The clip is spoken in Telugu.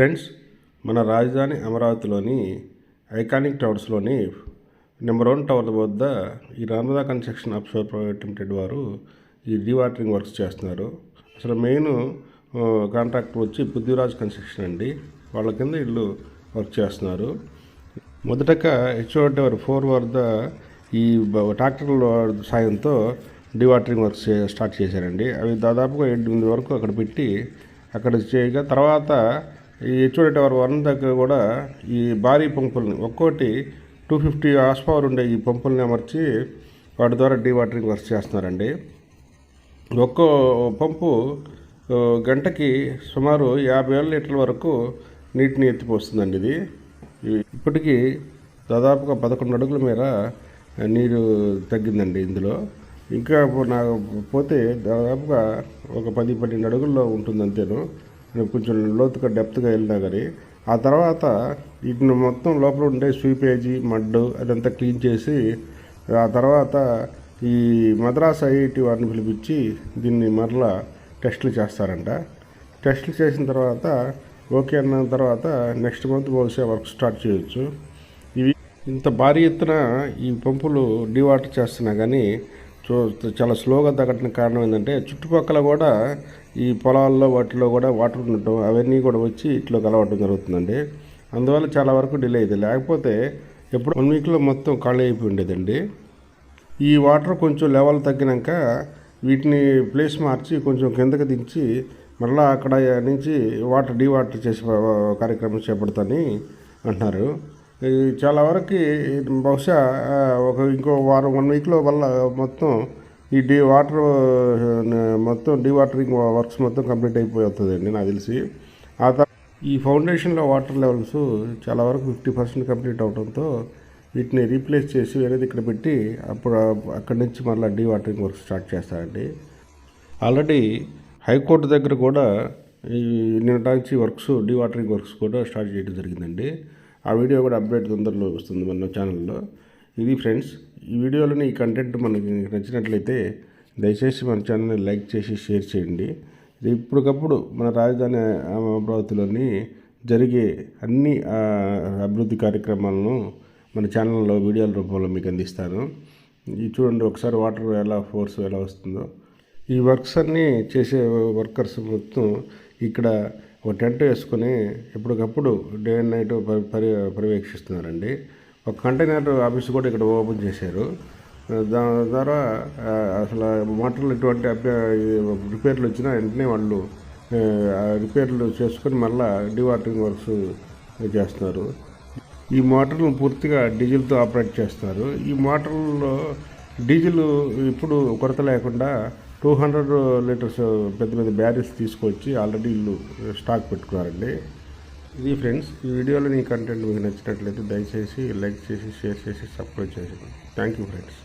ఫ్రెండ్స్ మన రాజధాని అమరావతిలోని ఐకానిక్ టవర్స్లోని నెంబర్ వన్ టవర్ వద్ద ఈ నర్మదా కన్స్ట్రక్షన్ అప్సోర్ ప్రైవేట్ లిమిటెడ్ వారు ఈ డీవాటరింగ్ వర్క్స్ చేస్తున్నారు. అసలు మెయిన్ కాంట్రాక్టర్ వచ్చి పృథ్వీరాజ్ కన్స్ట్రక్షన్ అండి. వాళ్ళ కింద ఇల్లు వర్క్ చేస్తున్నారు. మొదటగా హెచ్ఓ టవర్ ఫోర్ వద్ద ఈ ట్రాక్టర్ల సాయంతో డివాటరింగ్ వర్క్స్ చే- స్టార్ట్ చేశారండి. అవి దాదాపుగా ఎనిమిది వరకు అక్కడ పెట్టి అక్కడ చేయగా తర్వాత ఈ హెచ్ఓ టవర్ వన్ దగ్గర కూడా ఈ భారీ పంపుల్ని ఒక్కోటి టూ ఫిఫ్టీ హార్స్ పవర్ ఉండే ఈ పంపుల్ని అమర్చి వాటి ద్వారా డివాటరింగ్ వర్క్స్ చేస్తున్నారండి. ఒక్కో పంపు గంటకి సుమారు యాభై వేల లీటర్ల వరకు నీటిని ఎత్తిపోస్తుందండి ఇది. ఇప్పటికీ దాదాపుగా పదకొండు అడుగుల మేర నీరు తగ్గిందండి ఇందులో. ఇంకా నాకు పోతే దాదాపుగా ఒక పది పన్నెండు అడుగుల్లో ఉంటుంది అంతేను కొంచెం లోతుగా డెప్త్గా వెళ్ళినా కానీ ఆ తర్వాత వీటిని మొత్తం లోపల ఉండే స్వీపేజీ మడ్డు అదంతా క్లీన్ చేసి ఆ తర్వాత ఈ మద్రాస్ ఐఐటి వారిని పిలిపించి దీన్ని మరలా టెస్టులు చేస్తారంట. టెస్టులు చేసిన తర్వాత ఓకే అన్న తర్వాత నెక్స్ట్ మంత్ బహుశా వర్క్ స్టార్ట్ చేయొచ్చు. ఇవి ఇంత భారీ ఎత్తున ఈ పంపులు డివాటర్ చేస్తున్నా కానీ చూ చాలా స్లోగా తగ్గడానికి కారణం ఏంటంటే చుట్టుపక్కల కూడా ఈ పొలాల్లో వాటిలో కూడా వాటర్ ఉండటం అవన్నీ కూడా వచ్చి ఇట్లో కలవటం జరుగుతుందండి. అందువల్ల చాలా వరకు డిలే అయింది. లేకపోతే ఎప్పుడు వన్ వీక్లో మొత్తం ఖాళీ అయిపోయి ఉండేదండి. ఈ వాటర్ కొంచెం లెవెల్ తగ్గినాక వీటిని ప్లేస్ మార్చి కొంచెం కిందకి దించి మళ్ళీ అక్కడ నుంచి వాటర్ డీవాటర్ చేసే కార్యక్రమం చేపడతాని అంటున్నారు. చాలా వరకు బహుశా ఒక ఇంకో వారం వన్ వీక్లో వల్ల మొత్తం ఈ డీ వాటర్ మొత్తం డీవాటరింగ్ వర్క్స్ మొత్తం కంప్లీట్ అయిపోయి వస్తుందండి నాకు తెలిసి. ఆ తర్వాత ఈ ఫౌండేషన్లో వాటర్ లెవెల్స్ చాలా వరకు ఫిఫ్టీ పర్సెంట్ కంప్లీట్ అవడంతో వీటిని రీప్లేస్ చేసి వేరేది ఇక్కడ పెట్టి అప్పుడు అక్కడి నుంచి మళ్ళీ డీ వాటరింగ్ వర్క్ స్టార్ట్ చేస్తారండి. ఆల్రెడీ హైకోర్టు దగ్గర కూడా ఈ నిన్నటాంచి వర్క్స్ డీ వాటరింగ్ వర్క్స్ కూడా స్టార్ట్ చేయడం జరిగిందండి. ఆ వీడియో కూడా అప్డేట్ తొందరలో వస్తుంది మన ఛానల్లో. ఇది ఫ్రెండ్స్ ఈ వీడియోలోని ఈ కంటెంట్ మనకి నచ్చినట్లయితే దయచేసి మన ఛానల్ని లైక్ చేసి షేర్ చేయండి. ఇది ఇప్పటికప్పుడు మన రాజధాని అమరావతిలోని జరిగే అన్ని అభివృద్ధి కార్యక్రమాలను మన ఛానల్లో వీడియోల రూపంలో మీకు అందిస్తాను. ఇది చూడండి ఒకసారి వాటర్ ఎలా ఫోర్స్ ఎలా వస్తుందో. ఈ వర్క్స్ అన్నీ చేసే వర్కర్స్ మొత్తం ఇక్కడ ఒక టెంట్ వేసుకొని ఎప్పటికప్పుడు డే అండ్ నైట్ పరి పర్యవేక్షిస్తున్నారండి. ఒక కంటైనర్ ఆఫీస్ కూడా ఇక్కడ ఓపెన్ చేశారు. దాని ద్వారా అసలు మోటార్లు ఎటువంటి రిపేర్లు వచ్చినా వెంటనే వాళ్ళు రిపేర్లు చేసుకొని మళ్ళీ డివాటరింగ్ వర్క్స్ చేస్తున్నారు. ఈ మోటార్లు పూర్తిగా డీజిల్తో ఆపరేట్ చేస్తారు. ఈ మోటార్లలో డీజిల్ ఇప్పుడు కొరత లేకుండా టూ హండ్రెడ్ లీటర్స్ పెద్ద పెద్ద బ్యారీస్ తీసుకొచ్చి ఆల్రెడీ ఇల్లు స్టాక్ పెట్టుకున్నారండి. ఇది ఫ్రెండ్స్ ఈ వీడియోలో నీ కంటెంట్ మీకు నచ్చినట్లయితే దయచేసి లైక్ చేసి షేర్ చేసి సబ్స్క్రైబ్ చేసి. Thank you friends